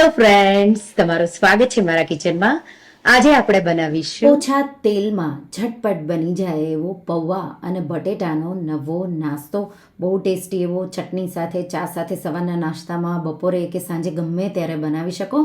Hello friends તમારું સ્વાગત છે મારા કિચનમાં આજે આપણે બનાવીશું ઓછા તેલમાં ઝટપટ બની જાય એવો પૌવા અને બટેટાનો નવો નાસ્તો. બહુ ટેસ્ટી એવો ચટણી સાથે, ચા સાથે સવારના નાસ્તામાં બપોરે કે સાંજે ગમે ત્યારે બનાવી શકો.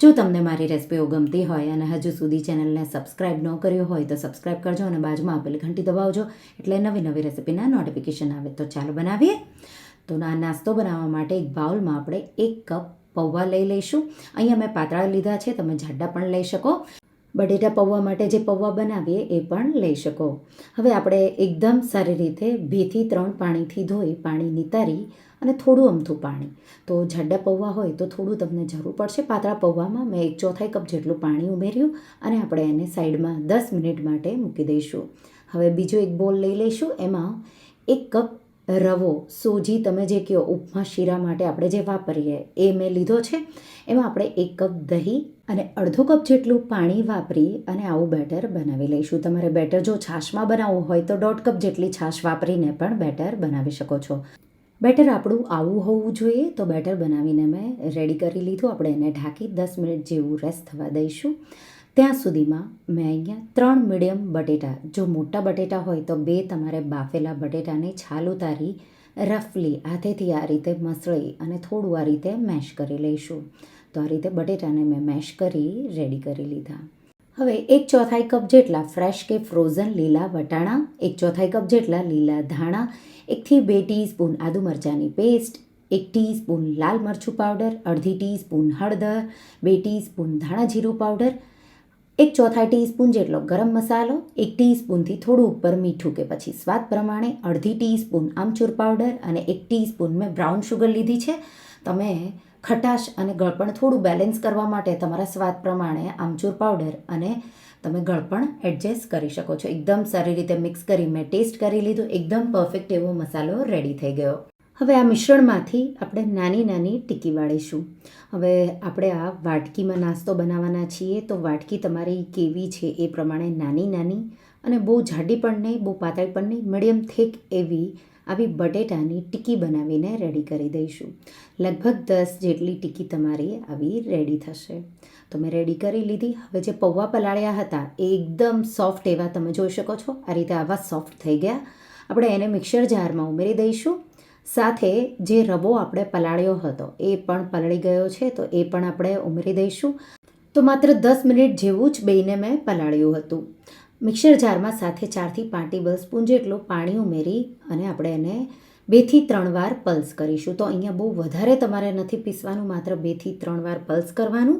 જો તમને મારી રેસિપીઓ ગમતી હોય અને હજુ સુધી ચેનલને સબસ્ક્રાઇબ ન કર્યો હોય તો સબસ્ક્રાઇબ કરજો અને બાજુમાં આપેલી ઘંટી દબાવજો. એટલે નવી નવી રેસિપીના નોટિફિકેશન આવે તો ચાલો બનાવીએ. તો આ નાસ્તો બનાવવા માટે એક બાઉલમાં આપણે એક કપ પૌવા લઈ લઈશું. અહીંયા મેં પાતળા લીધા છે, તમે જાડા પણ લઈ શકો. બટેટા પૌવા માટે જે પૌવા બનાવીએ એ પણ લઈ શકો. હવે આપણે એકદમ સારી રીતે બેથી ત્રણ પાણીથી ધોઈ પાણી નિતારી અને થોડું અમથું પાણી. તો જાડા પૌવા હોય તો થોડું તમને જરૂર પડશે. પાતળા પૌવામાં મેં એક ચોથાઈ કપ જેટલું પાણી ઉમેર્યું અને આપણે એને સાઈડમાં દસ મિનિટ માટે મૂકી દઈશું. હવે બીજો એક બોલ લઈ લઈશું. એમાં એક કપ રવો, સોજી તમે જે કહો ઉપમા, શીરા માટે આપણે જે વાપરીએ, એ મેં લીધો છે. એમાં આપણે એક કપ દહીં અને અડધો કપ જેટલું પાણી વાપરી અને આવું બેટર બનાવી લઈશું. તમારે બેટર જો છાશમાં બનાવવું હોય તો દોઢ કપ જેટલી છાશ વાપરીને પણ બેટર બનાવી શકો છો. બેટર આપણું આવું હોવું જોઈએ તો બેટર બનાવીને મેં રેડી કરી લીધું. આપણે એને ઢાંકી દસ મિનિટ જેવું રેસ્ટ થવા દઈશું. ત્યાં સુધીમાં મેં અહીંયા ત્રણ મીડિયમ બટેટા, જો મોટા બટેટા હોય તો બે તમારે બાફેલા બટેટાને છાલ ઉતારી રફલી હાથેથી આ રીતે મસળી અને થોડું આ રીતે મેશ કરી લઈશું. તો આ રીતે બટેટાને મેં મેશ કરી રેડી કરી લીધા. હવે એક ચોથાઈ કપ જેટલા ફ્રેશ કે ફ્રોઝન લીલા વટાણા, એક ચોથાઈ કપ જેટલા લીલા ધાણા, એકથી બે ટીસ્પૂન આદુ મરચાંની પેસ્ટ, એક ટીસ્પૂન લાલ મરચું પાવડર, અડધી ટીસ્પૂન હળદર, બે ટીસ્પૂન ધાણા જીરું પાવડર એક ચોથાઈ ટીસ્પૂન જેટલો ગરમ મસાલો, એક ટીસ્પૂનથી થોડું ઉપર મીઠું કે પછી સ્વાદ પ્રમાણે અડધી ટીસ્પૂન આમચૂર પાવડર અને એક ટીસ્પૂન મેં બ્રાઉન શુગર લીધી છે. તમે ખટાશ અને ગળપણ થોડું બેલેન્સ કરવા માટે તમારા સ્વાદ પ્રમાણે આમચૂર પાવડર અને તમે ગળપણ એડજસ્ટ કરી શકો છો. એકદમ સારી રીતે મિક્સ કરી મેં ટેસ્ટ કરી લીધું. એકદમ પરફેક્ટ એવો મસાલો રેડી થઈ ગયો. હવે આ મિશ્રણમાંથી આપણે નાની નાની ટીકી વાળીશું. હવે આપણે આ વાટકીમાં નાસ્તો બનાવવાના છીએ, તો વાટકી તમારી કેવી છે એ પ્રમાણે નાની નાની અને બહુ જાડી પણ નહીં, બહુ પાતળી પણ નહીં, મીડિયમ થીક એવી આવી બટેટાની ટીકી બનાવીને રેડી કરી દઈશું. લગભગ દસ જેટલી ટીકી તમારી આવી રેડી થશે. તો મેં રેડી કરી લીધી. હવે જે પૌવા પલાળ્યા હતા એ એકદમ સોફ્ટ એવા તમે જોઈ શકો છો. આ રીતે આવા સોફ્ટ થઈ ગયા. આપણે એને મિક્સર જારમાં ઉમેરી દઈશું. સાથે જે રવો આપણે પલાળ્યો હતો, એ પણ પલળી ગયો છે, તો એ પણ આપણે ઉમેરી દઈશું. તો માત્ર દસ મિનિટ જેવું જ બેને મેં પલાળ્યું હતું. મિક્સર જારમાં સાથે ચારથી પાંચ ટેબલ સ્પૂન જેટલું પાણી ઉમેરી અને આપણે એને બેથી ત્રણ વાર પલ્સ કરીશું. તો અહીંયા બહુ વધારે તમારે નથી પીસવાનું, માત્ર બેથી ત્રણ વાર પલ્સ કરવાનું.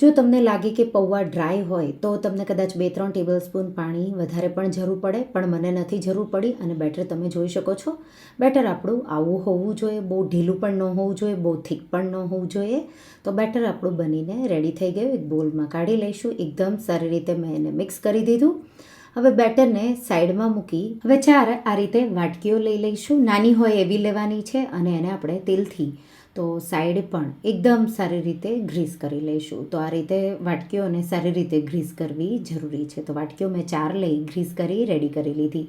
જો તમને લાગે કે પૌવા ડ્રાય હોય, તો તમને કદાચ બે ત્રણ ટેબલ સ્પૂન પાણી વધારે પણ જરૂર પડે, પણ મને નથી જરૂર પડી અને બેટર તમે જોઈ શકો છો. બેટર આપણું આવું હોવું જોઈએ, બહુ ઢીલું પણ ન હોવું જોઈએ, બહુ થીક પણ ન હોવું જોઈએ. તો બેટર આપણું બનીને રેડી થઈ ગયું. એક બોલમાં કાઢી લઈશું. એકદમ સારી રીતે મેં એને મિક્સ કરી દીધું. હવે બેટરને સાઈડમાં મૂકી હવે ચાર આ રીતે વાટકીઓ લઈ લઈશું. નાની હોય એવી લેવાની છે અને એને આપણે તેલથી તો સાઈડ પણ એકદમ સારી રીતે ગ્રીસ કરી લઈશું. તો આ રીતે વાટકીઓને સારી રીતે ગ્રીસ કરવી જરૂરી છે. તો વાટકીઓ મેં ચાર લઈ ગ્રીસ કરી, રેડી કરી લીધી.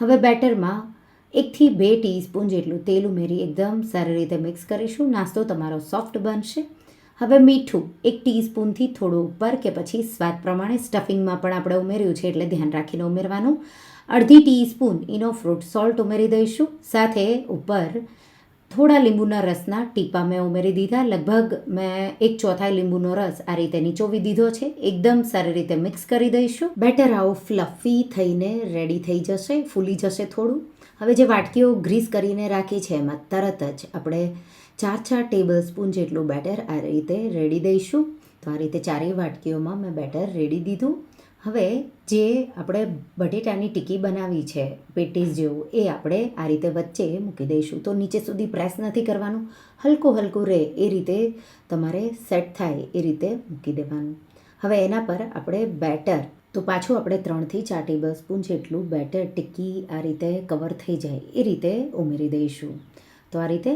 હવે બેટરમાં એકથી બે ટીસ્પૂન જેટલું તેલ ઉમેરી એકદમ સારી રીતે મિક્સ કરીશું. નાસ્તો તમારો સોફ્ટ બનશે. હવે મીઠું, એક ટીસ્પૂનથી થોડું ઉપર કે પછી સ્વાદ પ્રમાણે સ્ટફિંગમાં પણ આપણે ઉમેર્યું છે એટલે ધ્યાન રાખીને ઉમેરવાનું. અડધી ટીસ્પૂન ઇનો ફ્રૂટ સોલ્ટ ઉમેરી દઈશું. સાથે ઉપર થોડા લીંબુના રસના ટીપા મેં ઉમેરી દીધા. લગભગ મેં એક ચોથાઈ લીંબુનો રસ આ રીતે નીચોવી દીધો છે. એકદમ સારી રીતે મિક્સ કરી દઈશું. બેટર આવું ફ્લફી થઈને રેડી થઈ જશે, ફૂલી જશે થોડું. હવે જે વાટકીઓ ગ્રીસ કરીને રાખી છે એમાં તરત જ આપણે ચાર ચાર ટેબલ સ્પૂન જેટલું બેટર આ રીતે રેડી દઈશું. તો આ રીતે ચારેય વાટકીઓમાં મેં બેટર રેડી દીધું. હવે જે આપણે બટેટાની ટીકી બનાવી છે, પેટીસ જેવું, એ આપણે આ રીતે વચ્ચે મૂકી દઈશું. તો નીચે સુધી પ્રેસ નથી કરવાનું. હલકું હલકું રહે એ રીતે તમારે સેટ થાય એ રીતે મૂકી દેવાનું. હવે એના પર આપણે બેટર, તો પાછું આપણે ત્રણથી ચાર ટેબલ સ્પૂન જેટલું બેટર ટિક્કી આ રીતે કવર થઈ જાય એ રીતે ઉમેરી દઈશું. તો આ રીતે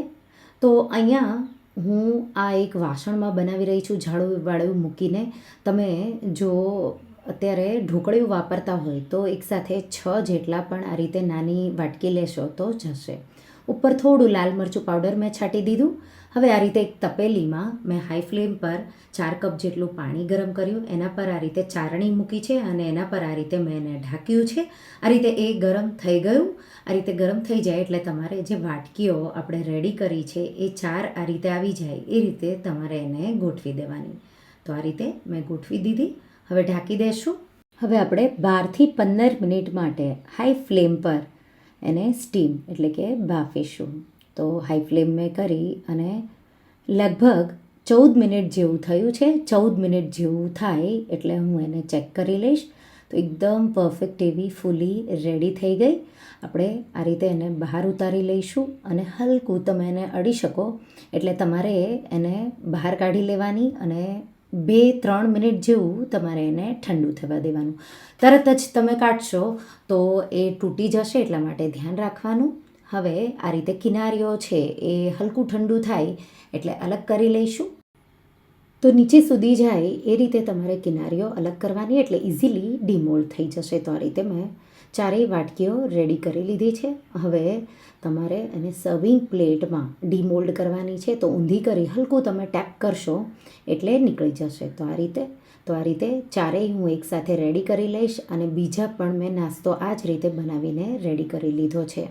તો અહીંયા હું આ એક વાસણમાં બનાવી રહી છું ઝાડું વાળું મૂકીને. તમે જો અત્યારે ઢોકળીયું વાપરતા હોય તો એકસાથે છ જેટલા પણ આ રીતે નાની વાટકી લેશો તો જશે. ઉપર થોડું લાલ મરચું પાવડર મેં છાંટી દીધું. હવે આ રીતે એક તપેલીમાં મેં હાઈ ફ્લેમ પર ચાર કપ જેટલું પાણી ગરમ કર્યું. એના પર આ રીતે ચારણી મૂકી છે અને એના પર આ રીતે મેં એને ઢાંક્યું છે. આ રીતે એ ગરમ થઈ ગયું. આ રીતે ગરમ થઈ જાય એટલે તમારે જે વાટકીઓ આપણે રેડી કરી છે એ ચાર આ રીતે આવી જાય. એ રીતે તમારે એને ગોઠવી દેવાની. તો આ રીતે મેં ગોઠવી દીધી. હવે ઢાંકી દેશું. હવે આપણે બારથી પંદર મિનિટ માટે હાઈ ફ્લેમ પર એને સ્ટીમ એટલે કે બાફીશું. તો હાઈ ફ્લેમ મેં કરી અને લગભગ ચૌદ મિનિટ જેવું થયું છે. ચૌદ મિનિટ જેવું થાય એટલે હું એને ચેક કરી લઈશ. તો એકદમ પરફેક્ટ એવી ફૂલી રેડી થઈ ગઈ. આપણે આ રીતે એને બહાર ઉતારી લઈશું અને હલકું તમે એને અડી શકો. એટલે તમારે એને બહાર કાઢી લેવાની અને બે ત્રણ મિનિટ જેવું તમારે એને ઠંડુ થવા દેવાનું. તરત જ તમે કાઢશો તો એ તૂટી જશે એટલા માટે ધ્યાન રાખવાનું. હવે આ રીતે કિનારીઓ છે એ હલકું ઠંડુ થાય એટલે અલગ કરી લઈશું. તો નીચે સુધી જાય એ રીતે તમારે કિનારીઓ અલગ કરવાની એટલે ઇઝીલી ડીમોલ્ડ થઈ જશે. તો આ રીતે મેં ચારેય વાટકીઓ રેડી કરી લીધી છે. હવે તમારે એને સર્વિંગ પ્લેટમાં ડીમોલ્ડ કરવાની છે. તો ઊંધી કરી હલકું તમે ટેપ કરશો એટલે નીકળી જશે. તો આ રીતે, તો આ રીતે ચારેય હું એકસાથે રેડી કરી લઈશ અને બીજા પણ મેં નાસ્તો આ જ રીતે બનાવીને રેડી કરી લીધો છે.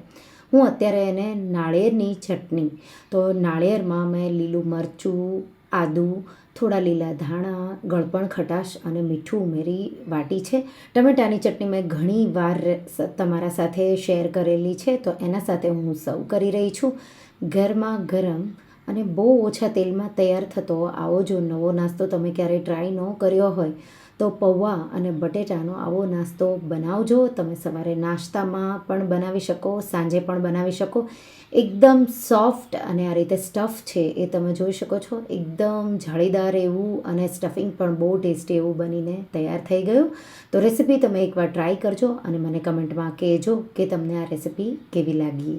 હું અત્યારે એને નાળિયેરની ચટણી. તો નાળિયેરમાં મેં લીલું મરચું, આદું, થોડા લીલા ધાણા, ગળપણ ખટાશ અને મીઠું ઉમેરી વાટી છે. ટમેટાની ચટણી મેં ઘણી વાર તમારા સાથે શેર કરેલી છે, તો એના સાથે હું સર્વ કરી રહી છું. ગરમા ગરમ અને બહુ ઓછા તેલમાં તૈયાર થતો આવો જો નવો નાસ્તો તમે ક્યારેય ટ્રાય ન કર્યો હોય તો પૌવા અને બટેટાનો આવો નાસ્તો બનાવજો. તમે સવારે નાસ્તામાં પણ બનાવી શકો, સાંજે પણ બનાવી શકો. એકદમ સોફ્ટ અને આ રીતે સ્ટફ છે એ તમે જોઈ શકો છો. એકદમ જાળીદાર એવું અને સ્ટફિંગ પણ બહુ ટેસ્ટી એવું બનીને તૈયાર થઈ ગયું. તો રેસીપી તમે એકવાર ટ્રાય કરજો અને મને કમેન્ટમાં કહેજો કે તમને આ રેસીપી કેવી લાગી.